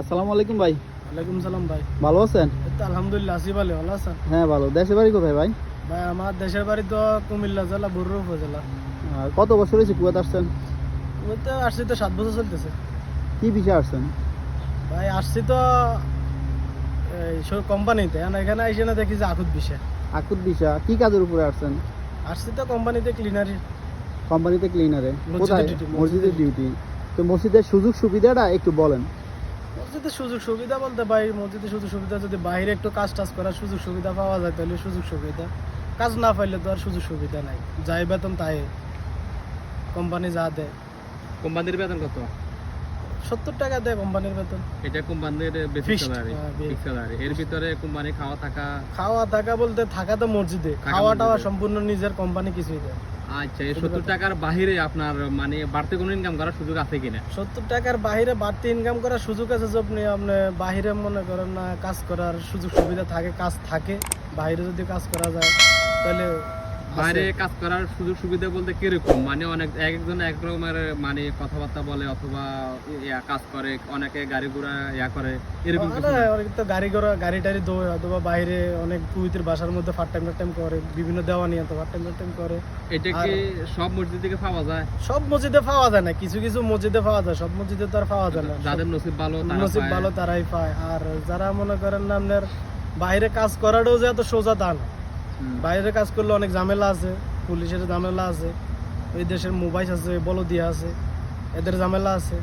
আসসালামু আলাইকুম ভাই। ওয়ালাইকুম সালাম ভাই। ভালো আছেন? আলহামদুলিল্লাহ আসি ভালো ভালো আছেন? হ্যাঁ ভালো। দেশের বাড়ি কোথায় ভাই? ভাই আমার দেশের বাড়ি তো কুমিল্লা জেলা বড়ুয়া উপজেলা। কত বছর হয়েছে কুয়াতে আসছেন? ওই আসছি তো সাত বছর চলতেছে। কি বিষয়ে আসছেন? ভাই আসছি তো এই সব কোম্পানিতে। এখানে এসে না দেখি যে আকুত বিষয়। আকুত বিষা কি কাজের উপরে আসছেন? আসছি তো কোম্পানিতে ক্লিনারি কোম্পানিতে ক্লিনারে কোথায়? মসজিদের ডিউটি তো মসজিদের সুযোগ সুবিধাটা একটু বলেন। মসজিদের সুযোগ সুবিধা বলতে ভাই মসজিদের সুযোগ সুবিধা যদি বাইরে একটু কাজ টাজ করার সুযোগ সুবিধা পাওয়া যায় তাহলে সুযোগ সুবিধা। কাজ না পাইলে তো আর সুযোগ সুবিধা নাই। যাই বেতন তাই। কোম্পানি যা দেয়। কোম্পানির বেতন কত? সত্তর টাকা দেয় কোম্পানির বেতন। এটা কোম্পানির হ্যাঁ, এর ভিতরে কোম্পানি খাওয়া থাকা খাওয়া থাকা বলতে থাকা তো মসজিদে। খাওয়া টাওয়া সম্পূর্ণ নিজের কোম্পানি কিছুই দেয়। আচ্ছা এই সত্তর টাকার বাহিরে আপনার মানে বাড়তি কোনো ইনকাম করার সুযোগ আছে কিনা সত্তর টাকার বাহিরে বাড়তি ইনকাম করার সুযোগ আছে যে আপনি আপনি বাহিরে মনে করেন না কাজ করার সুযোগ সুবিধা থাকে কাজ থাকে বাইরে যদি কাজ করা যায় তাহলে। বাইরে কাজ করার সুযোগ সুবিধা বলতে কীরকম? মানে অনেক এক একজন এক রকমের মানে কথাবার্তা বলে অথবা ইয়া কাজ করে অনেকে গাড়ি ঘোড়া ইয়া করে এরকম অনেক তো গাড়ি ঘোড়া গাড়ি টাড়ি দৌড় অথবা বাইরে অনেক কুইতের বাসার মধ্যে টাইম টাইম করে বিভিন্ন দেওয়া নিয়ে তো টাইম টাইম করে। এটা কি সব মসজিদ থেকে পাওয়া যায়? সব মসজিদে পাওয়া যায় না কিছু কিছু মসজিদে পাওয়া যায় সব মসজিদে তো আর পাওয়া যায় না। যাদের নসিব ভালো নসিব ভালো তারাই পায়। আর যারা মনে করেন না আপনার বাইরে কাজ করাটাও যে এত সোজা তা না। বাইরে কাজ করলে অনেক ঝামেলা আছে পুলিশের ঝামেলা আছে ওই দেশের মোবাইল আছে বল বলদিয়া আছে এদের ঝামেলা আছে।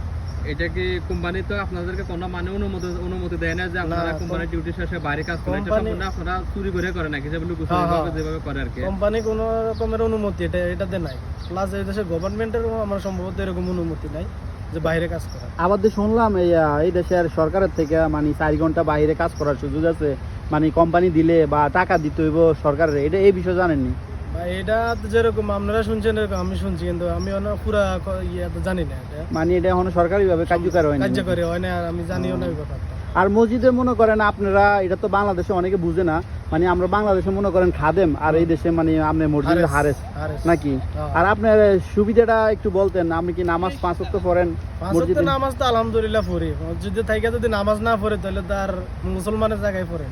এটা কি কোম্পানি তো আপনাদেরকে কোনো মানে অনুমতি অনুমতি দেয় না যে আপনারা না, কোম্পানির ডিউটি শেষে বাইরে কাজ করেন এটা কোম্পানি- সম্পূর্ণ আপনারা চুরি করে করে নাকি? যেগুলো হ্যাঁ, হ্যাঁ। যেভাবে করে আর কি। কোম্পানি কোনো রকমের অনুমতি এটা এটাতে নাই। প্লাস এই দেশের গভর্নমেন্টেরও আমার সম্ভবত এরকম অনুমতি নাই যে বাইরে কাজ করা আবার দিয়ে শুনলাম এই এই দেশের সরকারের থেকে মানে চার ঘণ্টা বাইরে কাজ করার সুযোগ আছে মানে কোম্পানি দিলে বা টাকা দিতে হইব সরকারের এটা এই বিষয়ে জানেননি? বা এটা যেরকম আপনারা শুনছেন এরকম আমি শুনছি কিন্তু আমি অনেক পুরা ইয়ে জানি না মানে এটা এখন সরকারিভাবে কার্যকর হয় না কার্যকরী হয় না আর আমি জানিও না ব্যাপারটা। আর মসজিদে মনে করেন আপনারা এটা তো বাংলাদেশে অনেকে বুঝে না মানে আমরা বাংলাদেশে মনে করেন খাদেম আর এই দেশে মানে আপনি মসজিদের হারেস। নাকি? হ্যাঁ। আর আপনার সুবিধাটা একটু বলতেন আপনি কি নামাজ পাঁচ ওয়াক্ত পড়েন মসজিদে? নামাজ তো আলহামদুলিল্লাহ পড়ি মসজিদে থাইকা যদি নামাজ না পড়ে তাহলে তার মুসলমানের জায়গায় পড়ে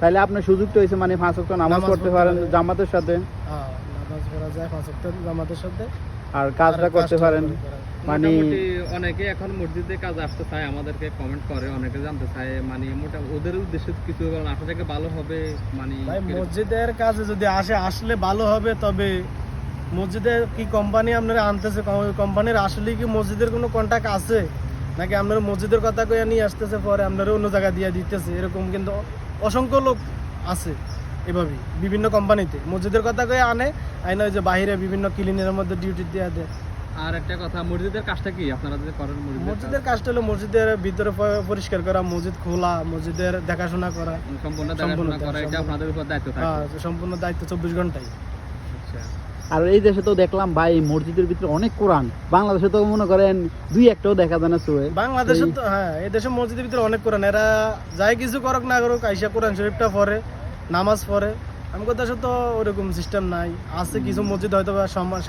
তাহলে আপনার সুযোগটা হয়েছে মানে পাঁচ ওয়াক্ত নামাজ পড়তে পারেন জামাতের সাথে। হ্যাঁ নামাজ পড়া যায় পাঁচ ওয়াক্ত জামাতের সাথে। আর কাজটা করতে পারেন। মানে অনেকে এখন মসজিদে কাজ আসতে চায় আমাদেরকে কমেন্ট করে অনেকে জানতে চায় মানে মোটা ওদের উদ্দেশ্যে কিছু বলেন আপনাদেরকে ভালো হবে মানে মসজিদের কাজে যদি আসে আসলে ভালো হবে তবে মসজিদে কি কোম্পানি আপনারা আনতেছে? কোম্পানির আসলে কি মসজিদের কোনো কন্ট্যাক্ট আছে? নাকি আপনারা মসজিদের কথা কইয়া নিয়ে আসতেছে পরে আপনারা অন্য জায়গা দিয়ে দিতেছে এরকম কিন্তু অসংখ্য লোক আছে এভাবে বিভিন্ন কোম্পানিতে। মসজিদের কথা কয়ে আনে আইনা ওই যে বাইরে বিভিন্ন ক্লিনের মধ্যে ডিউটি দিয়ে দেয়। আর একটা কথা মসজিদের কাজটা কি? আপনারা যে করেন মসজিদের কাজটা হলো মসজিদের ভিতরে পরিষ্কার করা মসজিদ খোলা মসজিদের দেখাশোনা করা সম্পূর্ণ দেখাশোনা করা এটা আপনাদের উপর দায়িত্ব থাকে। হ্যাঁ, সম্পূর্ণ দায়িত্ব চব্বিশ ঘন্টাই। আচ্ছা। আর এই দেশে তো দেখলাম ভাই মসজিদের ভিতরে অনেক কোরআন। বাংলাদেশে তো মনে করেন দুই একটাও দেখা যায় না চোখে বাংলাদেশে তো হ্যাঁ এই দেশের মসজিদের ভিতরে অনেক কোরআন। এরা যাই কিছু করুক না করুক আইসা কোরআন শরীফটা পড়ে নামাজ পড়ে। আমাদের দেশে তো ওরকম সিস্টেম নাই। আছে কিছু মসজিদ হয়তো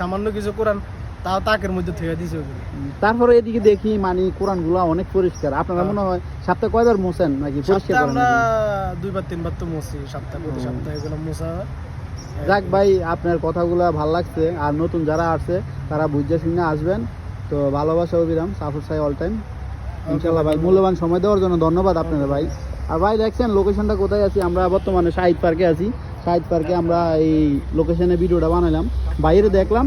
সামান্য কিছু কোরআন তাও তাকের মধ্যে থেকে দিছে তারপরে এদিকে দেখি মানে কোরআন অনেক পরিষ্কার। আপনারা হ্যাঁ। মনে হয় সপ্তাহে কয়বার মোছেন নাকি পরিষ্কার আমরা দুইবার তিনবার তো মুছি। সপ্তাহে প্রতি সপ্তাহে এগুলো মুছা হয়। যাক ভাই, আপনার কথাগুলো ভালো লাগছে। আর নতুন যারা আসছে, তারা বুঝে শুনে আসবেন। তো ভালোবাসা, অবিরাম সাফর সাই অল টাইম ইনশাল্লাহ ভাই, মূল্যবান সময় দেওয়ার জন্য ধন্যবাদ আপনাদের ভাই। আর ভাই, দেখছেন লোকেশনটা কোথায় আছি? আমরা বর্তমানে শাহিদ পার্কে আছি। শাহিদ পার্কে আমরা এই লোকেশনে ভিডিওটা বানালাম বাইরে দেখলাম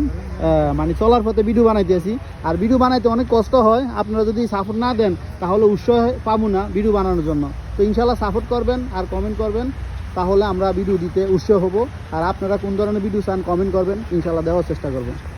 মানে চলার পথে ভিডিও বানাইতেছি আর ভিডিও বানাইতে অনেক কষ্ট হয়। আপনারা যদি সাপোর্ট না দেন, তাহলে উৎসাহ পাবো না ভিডিও বানানোর জন্য। তো ইনশাল্লাহ সাপোর্ট করবেন আর কমেন্ট করবেন। তাহলে আমরা ভিডিও দিতে উৎসাহ হব। আর আপনারা কোন ধরনের ভিডিও চান কমেন্ট করবেন। ইনশাল্লাহ দেওয়ার চেষ্টা করবেন